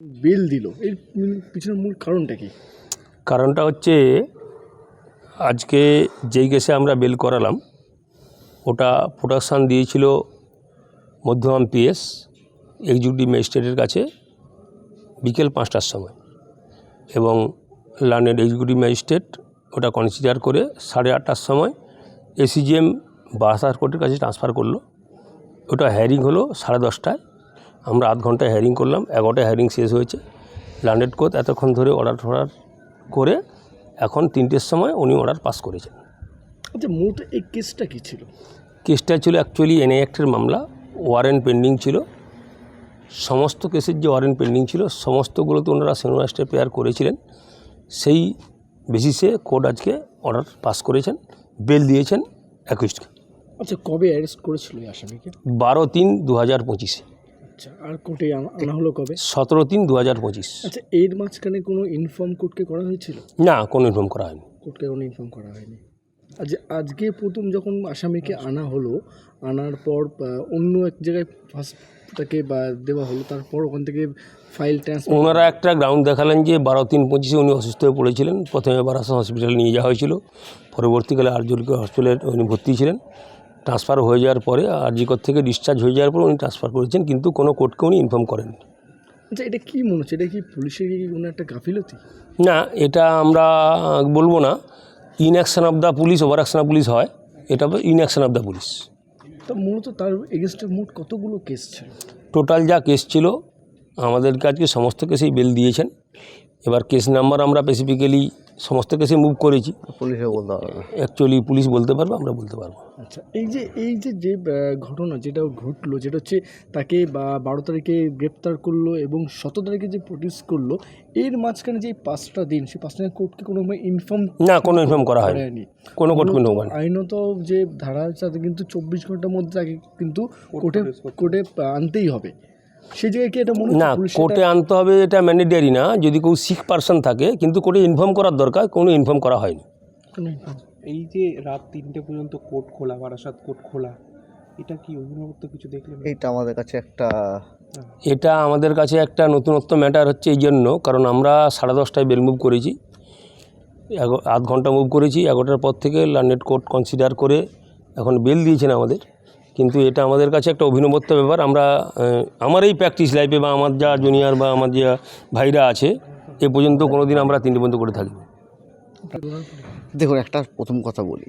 Bell দিল। এর পিছনের মূল কারণটা কি? কারণটা হচ্ছে, আজকে যেই কেসে আমরা বেল করালাম, ওটা প্রোডাকশান দিয়েছিল মধ্যমান পিএস, এক্সিকিউটিভ ম্যাজিস্ট্রেটের কাছে বিকেল পাঁচটার সময়। এবং লার্নেড এক্সিকিউটিভ ম্যাজিস্ট্রেট ওটা কনসিডার করে সাড়ে আটটার সময় এসিজিএম বারাসাত কোর্টের কাছে ট্রান্সফার করল। ওটা হ্যারিং হলো সাড়ে দশটায়। আমরা আধ ঘন্টায় হ্যারিং করলাম এগারোটায় হ্যারিং শেষ হয়েছে। লার্নেড কোর্ট এতক্ষণ ধরে অর্ডার ফর্ডার করে এখন তিনটের সময় উনি অর্ডার পাস করেছেন। আচ্ছা মূলত এই কেসটা কী ছিল? কেসটা ছিল অ্যাকচুয়ালি এনআই অ্যাক্টের মামলা ওয়ারেন্ট পেন্ডিং ছিল। সমস্ত কেসের যে ওয়ারেন্ট পেন্ডিং ছিল সমস্তগুলোতে ওনারা সেনোয়াস্টে পেয়ার করেছিলেন। সেই বেসিসে কোর্ট আজকে অর্ডার পাস করেছেন বেল দিয়েছেন একুশকে আচ্ছা কবে অ্যারেস্ট করেছিল আসামিকে? বারো তিন দু হাজার পঁচিশে। আচ্ছা আর কোর্টে আনা হলো কবে? সতেরো তিন দু হাজার পঁচিশ। আচ্ছা এর মাঝখানে কোনো ইনফর্ম কোর্টকে করা হয়েছিল? না কোনো ইনফর্ম করা হয়নি। কোর্টকে কোনো ইনফর্ম করা হয়নি। আজ আজকে প্রথম যখন আসামিকে আনা হলো আনার পর অন্য এক জায়গায় ফার্স্ট তাকে বা দেওয়া হলো তারপর ওখান থেকে ফাইল ট্রান্সফার ওনারা একটা গ্রাউন্ড দেখালেন যে বারো তিন পঁচিশে উনি অসুস্থ হয়ে পড়েছিলেন। প্রথমে বারাসা হসপিটালে নিয়ে যাওয়া হয়েছিল। পরবর্তীকালে আরজিকর হসপিটালে উনি ভর্তি ছিলেন। ট্রান্সফার হয়ে যাওয়ার পরে আর আরজিকর থেকে ডিসচার্জ হয়ে যাওয়ার পর উনি ট্রান্সফার করেছেন কিন্তু কোনো কোর্টকে উনি ইনফর্ম করেন আচ্ছা এটা কি মনে হচ্ছে? এটা কি পুলিশের কি কোনো একটা গাফিলতি? না এটা আমরা বলব না। Inaction of the police over action of police হয়। এটা ইনঅ্যাকশন অফ দ্য পুলিশ তা মূলত তার এগেনস্টে মোট কতগুলো কেস ছিল? টোটাল যা কেস ছিল আমাদের কাছে সমস্ত কেসেই বেল দিয়েছেন। এবার কেস নাম্বার আমরা স্পেসিফিক্যালি সমস্ত কেসে মুভ করেছি। পুলিশে বলতে পারবে। অ্যাকচুয়ালি পুলিশ বলতে পারবে আমরা বলতে পারব। আচ্ছা এই যে এই যে যে ঘটনা যেটা ঘটলো যেটা হচ্ছে তাকে বা বারো তারিখে গ্রেপ্তার করল এবং সতেরো তারিখে যে প্রডিউস করল এর মাঝখানে যে পাঁচটা দিন সেই পাঁচটা দিন কোর্টকে কোনো ইনফর্ম না কোনো ইনফর্ম করা হয়নি। কোনো কোর্ট কোনো আইনত যে ধারা আছে তাতে কিন্তু চব্বিশ ঘণ্টার মধ্যে তাকে কিন্তু কোর্টে কোর্টে আনতেই হবে। সেই জায়গায় কি এটা মনে না কোর্টে আনতে হবে এটা ম্যান্ডেটারি না যদি কেউ শিখ পার্সন থাকে কিন্তু কোর্টে ইনফর্ম করার দরকার কোনো ইনফর্ম করা হয়নি। এটা এই যে রাত তিনটে পর্যন্ত কোর্ট খোলা বারাসাত কোর্ট খোলা এটা কি অভিনবত্ব কিছু দেখলেন? এইটা আমাদের কাছে একটা এটা আমাদের কাছে একটা নতুনত্ব ম্যাটার হচ্ছে এই জন্য কারণ আমরা সাড়ে দশটায় বেল মুভ করেছি। এগো- আধ ঘণ্টা মুভ করেছি এগারোটার পর থেকে লার্নেট কোর্ট কনসিডার করে এখন বেল দিয়েছেন আমাদের। কিন্তু এটা আমাদের কাছে একটা অভিনবত্ব ব্যাপার। আমরা আমার এই প্র্যাকটিস লাইফে বা আমার যা জুনিয়র বা আমার যা ভাইরা আছে এ পর্যন্ত কোনো দিন আমরা তিনটে পর্যন্ত করে থাকি দেখুন একটা প্রথম কথা বলি।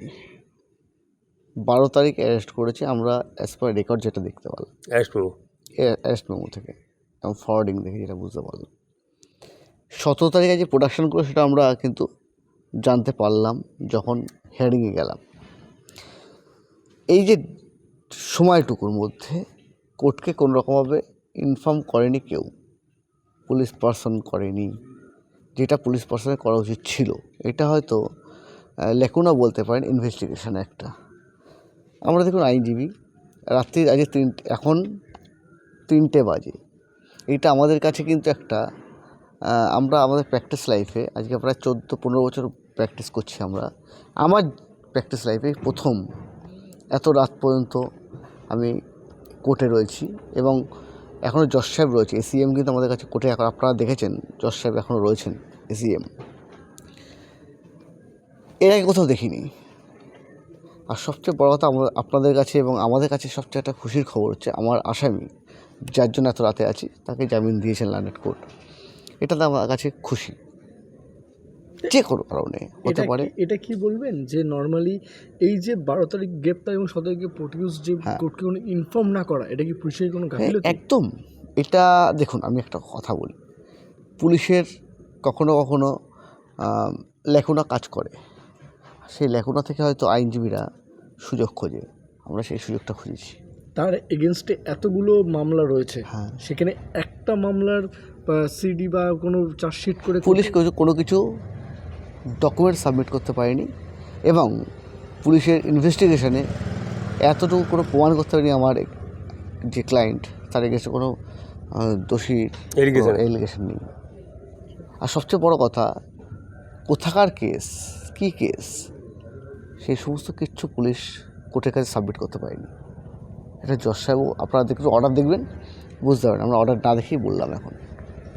বারো তারিখ অ্যারেস্ট করেছে আমরা অ্যাজ পার রেকর্ড যেটা দেখতে পারলাম অ্যারেস্ট মেমো থেকে এবং ফরওয়ার্ডিং দেখে যেটা বুঝতে পারলাম। সতেরো তারিখে যে প্রোডাকশন করে সেটা আমরা কিন্তু জানতে পারলাম যখন হেয়ারিংয়ে গেলাম। এই যে সময়টুকুর মধ্যে কোর্টকে কোনো রকমভাবে ইনফর্ম করেনি কেউ। পুলিশ পার্সন করেনি। যেটা পুলিশ পার্সনের করা উচিত ছিল। এটা হয়তো লেখুনা বলতে পারেন ইনভেস্টিগেশন একটা। আমরা দেখুন আইনজীবী রাত্রি আজকে তিনটে এখন তিনটে বাজে। এটা আমাদের কাছে কিন্তু একটা আমরা আমাদের প্র্যাকটিস লাইফে আজকে প্রায় চোদ্দ, পনেরো বছর প্র্যাকটিস করছি আমরা। আমার প্র্যাকটিস লাইফে প্রথম, এত রাত পর্যন্ত আমি কোর্টে রয়েছি এবং এখনও জজ সাহেব রয়েছে, এসিএম কিন্তু আমাদের কাছে কোর্টে এখন আপনারা দেখেছেন, জজ সাহেব এখনও রয়েছেন, এসিএম। এর আগে কোথাও দেখিনি। আর সবচেয়ে বড় কথা আপনাদের কাছে এবং আমাদের কাছে সবচেয়ে একটা খুশির খবর হচ্ছে, আমার আসামি যার জন্য এত রাতে আছি, তাকে জামিন দিয়েছেন লান্ডেড কোর্ট। এটাতে আমার কাছে খুশি। যে কোনো কারণে হতে পারে। এটা কি বলবেন যে নর্মালি এই যে বারো তারিখ গ্রেপ্তার এবং সতেরো তারিখে প্রডিউস যে হ্যাঁ। কোর্টকে কোনো ইনফর্ম না করা এটা কি পুলিশের কোনো হ্যাঁ, একদম। এটা দেখুন আমি একটা কথা বলি। পুলিশের কখনো কখনো লেখনা কাজ করে। সেই লেখনা থেকে হয়তো আইনজীবীরা সুযোগ খোঁজে। আমরা সেই সুযোগটা খুঁজেছি। তার এগেনস্টে এতগুলো মামলা রয়েছে। হ্যাঁ। সেখানে একটা মামলার সিডি বা কোনো চার্জশিট করে পুলিশ কোনো কিছু ডকুমেন্ট সাবমিট করতে পারেনি এবং পুলিশের ইনভেস্টিগেশনে এতটুকু কোনো প্রমাণ করতে পারেনি আমার যে ক্লায়েন্ট তার এগেছে কোনো দোষী। এলিগেশন নেই। আর সবচেয়ে বড় কথা কোথাকার কেস কী কেস সেই সমস্ত কিচ্ছু পুলিশ কোর্টের কাছে সাবমিট করতে পারেনি। এটা জজ সাহেব আপনারা দেখুন অর্ডার দেখবেন বুঝতে পারেন আমরা অর্ডার না দেখেই বললাম এখন।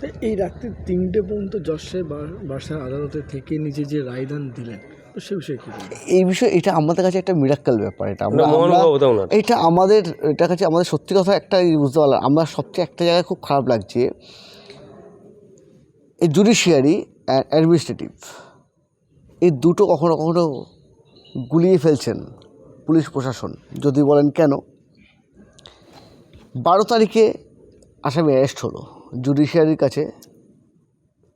তো এই রাত্রি তিনটে পর্যন্ত যশের বাসার আদালতে থেকে নিজে যে রায়দান দিলেন সে বিষয়ে কী এই বিষয়ে এটা আমাদের কাছে একটা মিরাক্কাল ব্যাপার এটা আমরা। এটা আমাদের এটা কাছে আমাদের সত্যি কথা একটা বুঝতে পারলাম আমরা সবচেয়ে একটা জায়গায় খুব খারাপ লাগছে। এই জুডিশিয়ারি অ্যাডমিনিস্ট্রেটিভ এই দুটো কখনো কখনো গুলিয়ে ফেলছেন পুলিশ প্রশাসন যদি বলেন কেন? বারো তারিখে আসামি অ্যারেস্ট হলো। জুডিশিয়ারির কাছে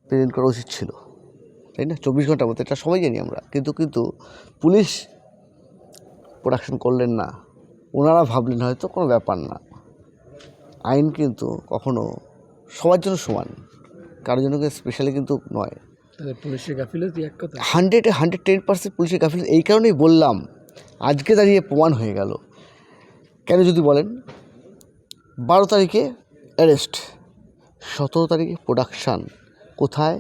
প্রেজেন্ট করা উচিত ছিল। তাই না? চব্বিশ ঘণ্টার মধ্যে এটা সবাই জানি আমরা। কিন্তু কিন্তু পুলিশ প্রোডাকশন করলেন না। ওনারা ভাবলেন হয়তো কোনো ব্যাপার না। আইন কিন্তু কখনো সবার জন্য সমান। কারোর জন্য স্পেশালি কিন্তু নয়। তাহলে পুলিশের গাফিলতি এক কথা? হান্ড্রেডে হান্ড্রেড টেন পার্সেন্ট পুলিশের গাফিল এই কারণেই বললাম আজকে দাঁড়িয়ে প্রমাণ হয়ে গেল। কেন যদি বলেন বারো তারিখে অ্যারেস্ট সতেরো তারিখে প্রোডাকশান কোথায়?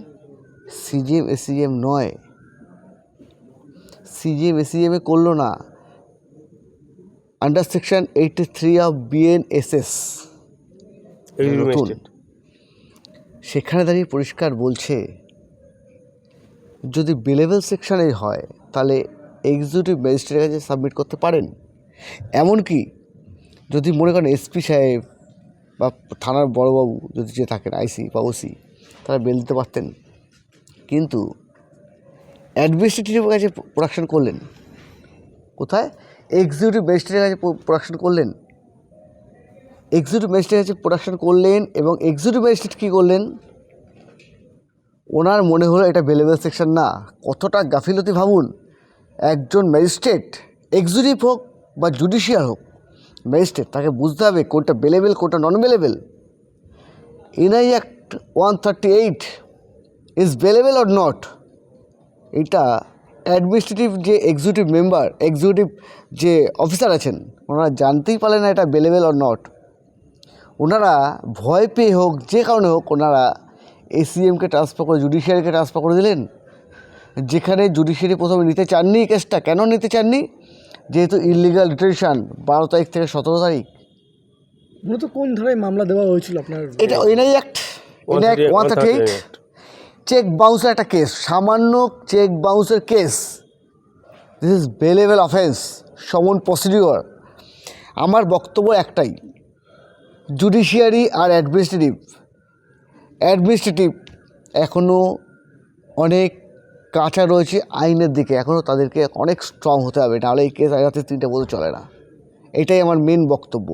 সিজিএম এসিএম নয়। সিজিএম এসিএমে করল না। Under section eighty three of BNSS নতুন। সেখানে দাঁড়িয়ে পরিষ্কার বলছে যদি বেলেবেল সেকশনে হয় তাহলে এক্সিকিউটিভ ম্যাজিস্ট্রেটের কাছে সাবমিট করতে পারেন। এমনকি যদি মনে করেন এসপি সাহেব বা থানার বড়বাবু যদি যে থাকেন, আইসি বা ওসি, তারা বেল দিতে পারতেন। কিন্তু অ্যাডমিনিস্ট্রেটিভের কাছে প্রোডাকশন করলেন। কোথায়? এক্সিকিউটিভ ম্যাজিস্ট্রেটের কাছে প্রোডাকশন করলেন। এক্সিকিউটিভ ম্যাজিস্ট্রেট কাছে প্রোডাকশন করলেন এবং এক্সিকিউটিভ ম্যাজিস্ট্রেট কী করলেন? ওনার মনে হলো এটা বেলেবেল সেকশন না। কতটা গাফিলতি ভাবুন। একজন ম্যাজিস্ট্রেট এক্সিকিউটিভ হোক বা জুডিশিয়াল হোক ম্যাজিস্ট্রেট, তাকে বুঝতে হবে কোনটা বেলেবেল কোনটা non bailable NI act one thirty eight is bailable or not এটা অ্যাডমিনিস্ট্রেটিভ যে এক্সিকিউটিভ মেম্বার এক্সিকিউটিভ যে অফিসার আছেন, ওনারা জানতেই পারলেন না এটা বেলেবেল অর নট ওনারা ভয় পেয়ে হোক, যে কারণে হোক, ওনারা এসিএমকে ট্রান্সফার করে জুডিশিয়ারিকে ট্রান্সফার করে দিলেন। যেখানে জুডিশিয়ারি প্রথমে নিতে চাননি কেসটা কেন নিতে চাননি? যেহেতু ইলিগাল ডিটেনশন বারো তারিখ থেকে সতেরো তারিখ। মূলত কোন ধারায় মামলা দেওয়া হয়েছিল আপনার? এটা NI act NI act one thirty eight? Cheque বাউন্সের একটা কেস সামান্য cheque বাউন্সের case this is bailable offence summons procedure আমার বক্তব্য একটাই জুডিশিয়ারি আর অ্যাডমিনিস্ট্রেটিভ অ্যাডমিনিস্ট্রেটিভ এখনও অনেক কাঁচা রয়েছে আইনের দিকে। এখনও তাদেরকে অনেক স্ট্রং হতে হবে, নাহলে এই কেস আজ রাতে তিনটে বলতে চলে না। এটাই আমার মেন বক্তব্য।